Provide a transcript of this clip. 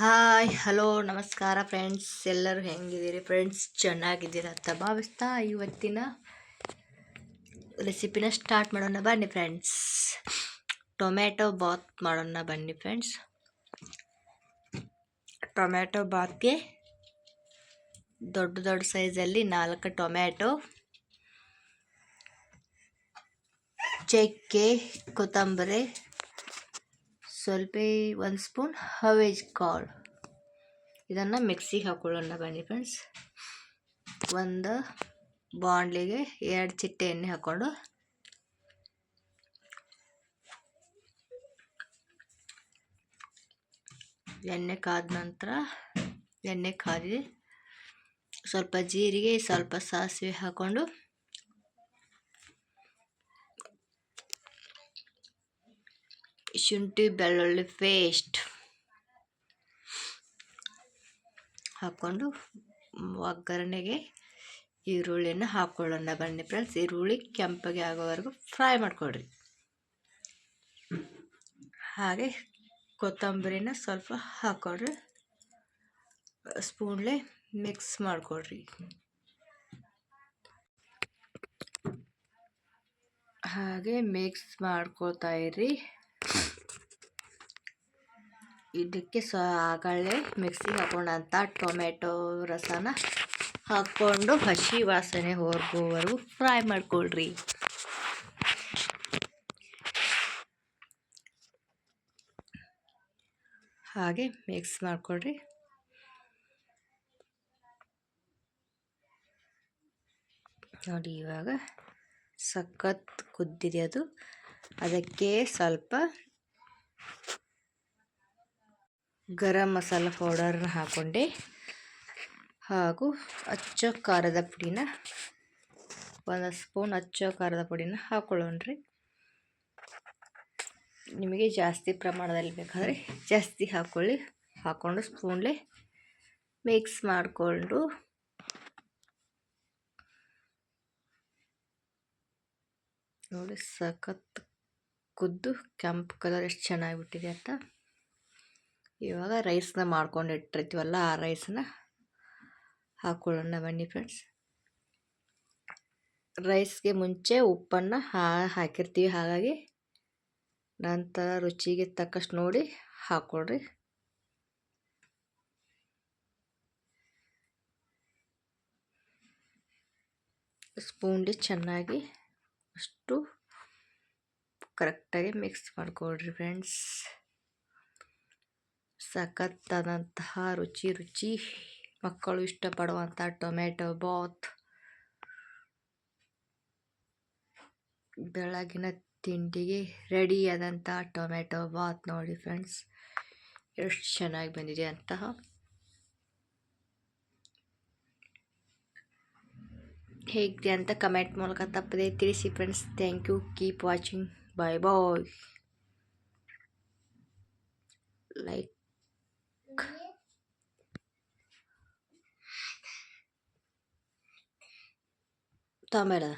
Hi hello ನಮಸ್ಕಾರ friends ಎಲ್ಲರೂ ಹೆಂಗಿದ್ದೀರಿ? Friends ಚೆನ್ನಾಗಿದ್ದೀರಾ ಅಂತ ಭಾವಿಸ್ತಾ ಇವತ್ತಿನ ರೆಸಿಪಿನ ಸ್ಟಾರ್ಟ್ ಮಾಡೋಣ. ಬನ್ನಿ ಫ್ರೆಂಡ್ಸ್ ಟೊಮ್ಯಾಟೊ ಬಾತ್ ಮಾಡೋಣ. ಬನ್ನಿ ಫ್ರೆಂಡ್ಸ್ ಟೊಮ್ಯಾಟೊ ಬಾತ್ಗೆ ದೊಡ್ಡ ದೊಡ್ಡ ಸೈಜಲ್ಲಿ ನಾಲ್ಕು ಟೊಮ್ಯಾಟೊ ಚಕ್ಕೆ, ಕೊತ್ತಂಬರಿ ಸ್ವಲ್ಪ ಒಂದು ಸ್ಪೂನ್ ಹವೇಜ್ ಕಾಳು. ಇದನ್ನು ಮಿಕ್ಸಿಗೆ ಹಾಕೊಳ್ಳೋಣ ಬನ್ನಿ ಫ್ರೆಂಡ್ಸ್. ಒಂದು ಬಾಂಡ್ಲಿಗೆ ಎರಡು ಚಿಟ್ಟೆ ಎಣ್ಣೆ ಹಾಕ್ಕೊಂಡು. ಎಣ್ಣೆ ಕಾದ ನಂತರ ಎಣ್ಣೆ ಕಾದಿ ಸ್ವಲ್ಪ ಜೀರಿಗೆ, ಸ್ವಲ್ಪ ಸಾಸಿವೆ ಹಾಕ್ಕೊಂಡು ಶುಂಠಿ ಬೆಳ್ಳುಳ್ಳಿ ಪೇಸ್ಟ್ ಹಾಕ್ಕೊಂಡು ಒಗ್ಗರಣೆಗೆ ಈರುಳ್ಳಿನ ಹಾಕ್ಕೊಳ್ಳೋಣ ಬನ್ನಿ ಫ್ರೆಂಡ್ಸ್ ಈರುಳ್ಳಿ ಕೆಂಪಗೆ ಆಗೋವರೆಗೂ ಫ್ರೈ ಮಾಡಿಕೊಡ್ರಿ ಹಾಗೆ ಕೊತ್ತಂಬರಿನ ಸ್ವಲ್ಪ ಹಾಕ್ಕೊಡ್ರಿ ಸ್ಪೂನ್ಲೆ ಮಿಕ್ಸ್ ಮಾಡಿಕೊಡ್ರಿ ಹಾಗೆ ಮಿಕ್ಸ್ ಮಾಡ್ಕೋತಾ ಇರಿ ಇದಕ್ಕೆ ಸ, ಆಗಲೇ ಮಿಕ್ಸಿಗೆ ಹಾಕೊಂಡಂಥ ಟೊಮೆಟೊ ರಸನ ಹಾಕ್ಕೊಂಡು ಹಸಿ ವಾಸನೆ ಹೋಗುವವರೆಗೂ ಫ್ರೈ ಮಾಡ್ಕೊಳ್ರಿ. ಹಾಗೆ ಮಿಕ್ಸ್ ಮಾಡ್ಕೊಳ್ರಿ. ನೋಡಿ ಇವಾಗ ಸಖತ್ ಕುದ್ದಿದೆ ಅದು. ಅದಕ್ಕೆ ಸ್ವಲ್ಪ ಗರಂ ಮಸಾಲ ಪೌಡರ್ನ ಹಾಕ್ಕೊಂಡೆ ಹಾಗೂ ಅಚ್ಚ ಖಾರದ ಪುಡಿನ ಒಂದು ಸ್ಪೂನ್ ಅಚ್ಚ ಖಾರದ ಪುಡಿನ ಹಾಕ್ಕೊಳ್ಳೋಣ್ರಿ ನಿಮಗೆ ಜಾಸ್ತಿ ಪ್ರಮಾಣದಲ್ಲಿ ಬೇಕಾದರೆ ಜಾಸ್ತಿ ಹಾಕ್ಕೊಳ್ಳಿ ಹಾಕ್ಕೊಂಡು ಸ್ಪೂನ್ಲೆ ಮಿಕ್ಸ್ ಮಾಡಿಕೊಂಡು ನೋಡಿ ಸಖತ್ ಕುದ್ದು ಕೆಂಪು ಕಲರ್ ಎಷ್ಟು ಚೆನ್ನಾಗಿಬಿಟ್ಟಿದೆ ಅಂತ. ಇವಾಗ ರೈಸ್ನ ಮಾಡ್ಕೊಂಡು ಇಟ್ಟಿರ್ತೀವಲ್ಲ ಆ ರೈಸನ್ನ ಹಾಕ್ಕೊಳ್ಳೋಣ ಬನ್ನಿ ಫ್ರೆಂಡ್ಸ್. ರೈಸ್ಗೆ ಮುಂಚೆ ಉಪ್ಪನ್ನು ಹಾ, ಹಾಕಿರ್ತೀವಿ. ಹಾಗಾಗಿ ನಂತರ ರುಚಿಗೆ ತಕ್ಕಷ್ಟು ನೋಡಿ ಹಾಕ್ಕೊಳ್ರಿ ಸ್ಪೂನ್ಲಿ ಚೆನ್ನಾಗಿ ಅಷ್ಟು ಕರೆಕ್ಟಾಗಿ ಮಿಕ್ಸ್ ಮಾಡ್ಕೊಳ್ರಿ ಫ್ರೆಂಡ್ಸ್. ಸಖತ್ತಾದಂತಹ ರುಚಿ ರುಚಿ. ಮಕ್ಕಳು ಇಷ್ಟಪಡುವಂಥ ಟೊಮೆಟೊ, ಬಾತ್. ಬೆಳಗಿನ ತಿಂಡಿಗೆ ರೆಡಿಯಾದಂಥ ಟೊಮೆಟೊ, ಬಾತ್ ನೋಡಿ ಫ್ರೆಂಡ್ಸ್ ಎಷ್ಟು ಚೆನ್ನಾಗಿ ಬಂದಿದೆ ಅಂತಹ ಹೇಗಿದೆ ಅಂತ ಕಮೆಂಟ್ ಮೂಲಕ ತಪ್ಪದೆ ತಿಳಿಸಿ friends thank you keep watching bye bye like 对呗的